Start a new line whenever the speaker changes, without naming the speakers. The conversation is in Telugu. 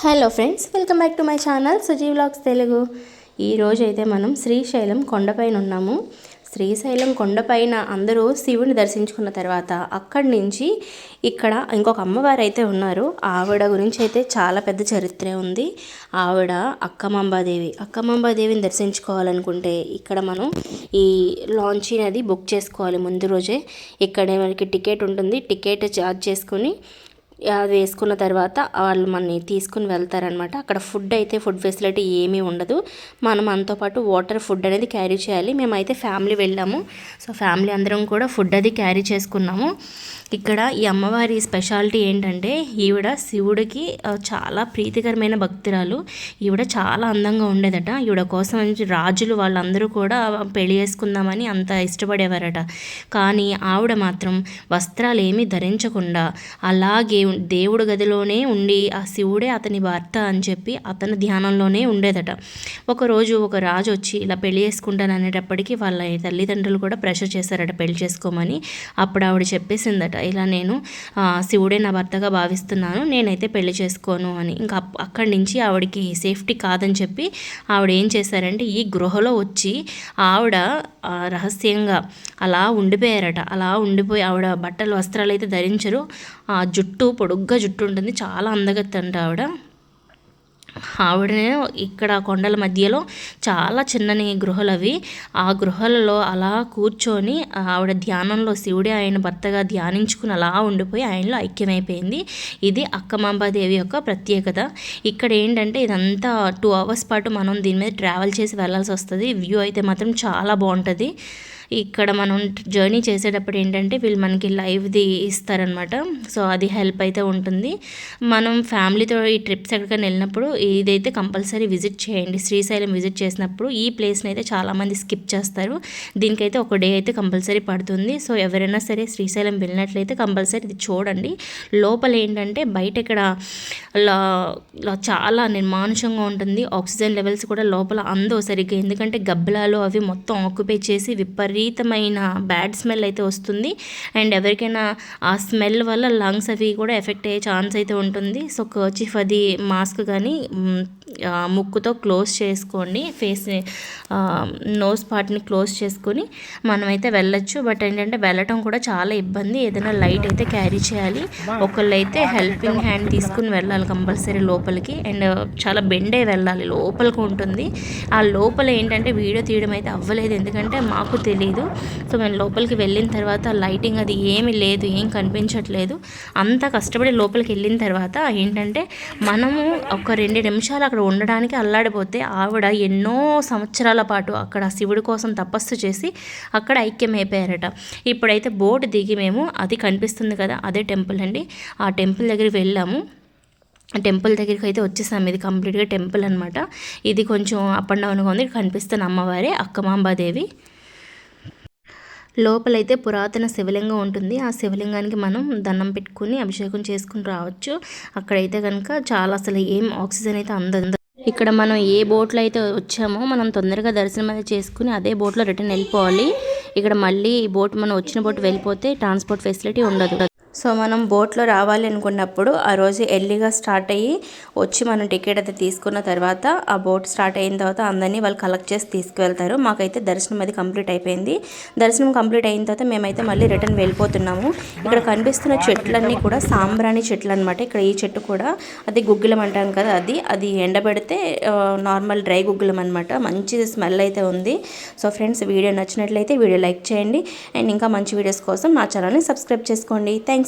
Hello friends welcome back to my channel Suji vlogs Telugu. ఈరోజు అయితే మనం శ్రీశైలం కొండపైన ఉన్నాము. శ్రీశైలం కొండపైన అందరూ శివుని దర్శించుకున్న తర్వాత అక్కడి నుంచి ఇక్కడ ఇంకొక అమ్మవారు అయితే ఉన్నారు. ఆవిడ గురించి అయితే చాలా పెద్ద చరిత్రే ఉంది. ఆవిడ అక్కమాంబాదేవి. అక్కమాంబాదేవిని దర్శించుకోవాలనుకుంటే ఇక్కడ మనం ఈ లాంచీ అది బుక్ చేసుకోవాలి ముందు రోజే. ఇక్కడే మనకి టికెట్ ఉంటుంది. టికెట్ చార్జ్ చేసుకుని అది వేసుకున్న తర్వాత వాళ్ళు మనని తీసుకుని వెళ్తారనమాట అక్కడ ఫుడ్ అయితే ఫుడ్ ఫెసిలిటీ ఏమీ ఉండదు. మనం మనతో పాటు వాటర్ ఫుడ్ అనేది క్యారీ చేయాలి. మేమైతే ఫ్యామిలీ వెళ్ళాము. సో ఫ్యామిలీ అందరం కూడా ఫుడ్ అది క్యారీ చేసుకున్నాము. ఇక్కడ ఈ అమ్మవారి స్పెషాలిటీ ఏంటంటే ఈవిడ శివుడికి చాలా ప్రీతికరమైన భక్తురాలు. ఈవిడ చాలా అందంగా ఉండేదట. ఈవిడ కోసం రాజులు వాళ్ళందరూ కూడా పెళ్ళి చేసుకుందామని అంత ఇష్టపడేవారట. కానీ ఆవిడ మాత్రం వస్త్రాలు ఏమీ ధరించకుండా అలాగే దేవుడు గదిలోనే ఉండి ఆ శివుడే అతని భర్త అని చెప్పి అతని ధ్యానంలోనే ఉండేదట. ఒకరోజు ఒక రాజు వచ్చి ఇలా పెళ్ళి చేసుకుంటాను అనేటప్పటికీ వాళ్ళ తల్లిదండ్రులు కూడా ప్రెషర్ చేశారట పెళ్ళి చేసుకోమని. అప్పుడు ఆవిడ చెప్పేసిందట ఇలా నేను శివుడే నా భర్తగా భావిస్తున్నాను నేనైతే పెళ్ళి చేసుకోను అని. ఇంకా అక్కడి నుంచి ఆవిడకి సేఫ్టీ కాదని చెప్పి ఆవిడ ఏం చేశారంటే ఈ గృహలో వచ్చి ఆవిడ రహస్యంగా అలా ఉండిపోయారట. అలా ఉండిపోయి ఆవిడ బట్టలు వస్త్రాలు అయితే ధరించరు. ఆ జుట్టు పొడుగ్గా జుట్టు ఉంటుంది. చాలా అందగత్తంట ఆవిడ. ఆవిడనే ఇక్కడ కొండల మధ్యలో చాలా చిన్నని గృహలు అవి. ఆ గృహలలో అలా కూర్చొని ఆవిడ ధ్యానంలో శివుడే ఆయన భర్తగా ధ్యానించుకుని అలా ఉండిపోయి ఆయనలో ఐక్యమైపోయింది. ఇది అక్కమాంబాదేవి యొక్క ప్రత్యేకత. ఇక్కడ ఏంటంటే ఇదంతా టూ అవర్స్ పాటు మనం దీని మీద ట్రావెల్ చేసి వెళ్ళాల్సి వస్తుంది. వ్యూ అయితే మాత్రం చాలా బాగుంటుంది. ఇక్కడ మనం జర్నీ చేసేటప్పుడు ఏంటంటే వీళ్ళు మనకి లైవ్ది ఇస్తారనమాట సో అది హెల్ప్ అయితే ఉంటుంది. మనం ఫ్యామిలీతో ఈ ట్రిప్స్ ఎక్కడికైనా వెళ్ళినప్పుడు ఇదైతే కంపల్సరీ విజిట్ చేయండి శ్రీశైలం విజిట్ చేసినప్పుడు ఈ ప్లేస్ని అయితే చాలామంది స్కిప్ చేస్తారు. దీనికైతే ఒక డే అయితే కంపల్సరీ పడుతుంది. సో ఎవరైనా సరే శ్రీశైలం వెళ్ళినట్లయితే కంపల్సరీ ఇది చూడండి. లోపల ఏంటంటే బయట ఇక్కడ చాలా నిర్మానుషంగా ఉంటుంది. ఆక్సిజన్ లెవెల్స్ కూడా లోపల అందో సరిగ్గా. ఎందుకంటే గబ్బలాలు అవి మొత్తం ఆక్యుపై చేసి విపరీ విపరీతమైన బ్యాడ్ స్మెల్ అయితే వస్తుంది. అండ్ ఎవరికైనా ఆ స్మెల్ వల్ల లంగ్స్ అవి కూడా ఎఫెక్ట్ అయ్యే ఛాన్స్ అయితే ఉంటుంది. సో కర్చీఫ్ అది మాస్క్ కానీ ముక్కుతో క్లోజ్ చేసుకోండి ఫేస్ నోస్ పార్ట్ని క్లోజ్ చేసుకొని మనమైతే వెళ్ళొచ్చు. బట్ ఏంటంటే వెళ్ళటం కూడా చాలా ఇబ్బంది. ఏదైనా లైట్ అయితే క్యారీ చేయాలి. ఒకళ్ళు అయితే హెల్పింగ్ హ్యాండ్ తీసుకుని వెళ్ళాలి కంపల్సరీ లోపలికి. అండ్ చాలా బెండే వెళ్ళాలి. లోపలికి ఉంటుంది. ఆ లోపల ఏంటంటే వీడియో తీయడం అయితే అవ్వలేదు. ఎందుకంటే మాకు తెలియదు సో మేము లోపలికి వెళ్ళిన తర్వాత లైటింగ్ అది ఏమి లేదు ఏం కనిపించట్లేదు. అంత కష్టపడి లోపలికి వెళ్ళిన తర్వాత ఏంటంటే మనము ఒక రెండు నిమిషాలు అక్కడ ఉండడానికి అల్లాడిపోతే ఆవిడ ఎన్నో సంవత్సరాల పాటు అక్కడ శివుడి కోసం తపస్సు చేసి అక్కడ ఐక్యమైపోయారట. ఇప్పుడైతే బోట్ దిగి మేము అది కనిపిస్తుంది కదా అదే టెంపుల్ అండి. ఆ టెంపుల్ దగ్గరికి వెళ్ళాము. టెంపుల్ దగ్గరికి అయితే వచ్చేసాము. ఇది కంప్లీట్గా టెంపుల్ అనమాట ఇది కొంచెం అప్ అండ్ డౌన్గా ఉంది. కనిపిస్తున్న అమ్మవారే అక్కమాంబాదేవి. లోపలైతే పురాతన శివలింగం ఉంటుంది. ఆ శివలింగానికి మనం దండం పెట్టుకుని అభిషేకం చేసుకుని రావచ్చు. అక్కడైతే కనుక చాలా అసలు ఏం ఆక్సిజన్ అయితే అందదు. ఇక్కడ మనం ఏ బోట్లో అయితే వచ్చామో మనం తొందరగా దర్శనం అయితే చేసుకుని అదే బోట్లో రిటర్న్ వెళ్ళిపోవాలి. ఇక్కడ మళ్ళీ ఈ బోట్ మనం వచ్చిన బోట్ వెళ్ళిపోతే ట్రాన్స్పోర్ట్ ఫెసిలిటీ ఉండదు. సో మనం బోట్లో రావాలి అనుకున్నప్పుడు ఆ రోజు ఎర్లీగా స్టార్ట్ అయ్యి వచ్చి మనం టికెట్ అయితే తీసుకున్న తర్వాత ఆ బోట్ స్టార్ట్ అయిన తర్వాత అందరినీ వాళ్ళు కలెక్ట్ చేసి తీసుకువెళ్తారు. మాకైతే దర్శనం అది కంప్లీట్ అయిపోయింది. దర్శనం కంప్లీట్ అయిన తర్వాత మేమైతే మళ్ళీ రిటర్న్ వెళ్ళిపోతున్నాము. ఇక్కడ కనిపిస్తున్న చెట్లన్నీ కూడా సాంబ్రాణి చెట్లు అనమాట ఇక్కడ ఈ చెట్టు కూడా అది గుగ్గిలం అంటాం కదా అది. అది ఎండబెడితే నార్మల్ డ్రై గుగ్గిలం అనమాట మంచి స్మెల్ అయితే ఉంది. సో ఫ్రెండ్స్ వీడియో నచ్చినట్లయితే వీడియో లైక్ చేయండి. అండ్ ఇంకా మంచి వీడియోస్ కోసం నా ఛానల్ని సబ్స్క్రైబ్ చేసుకోండి. Thanks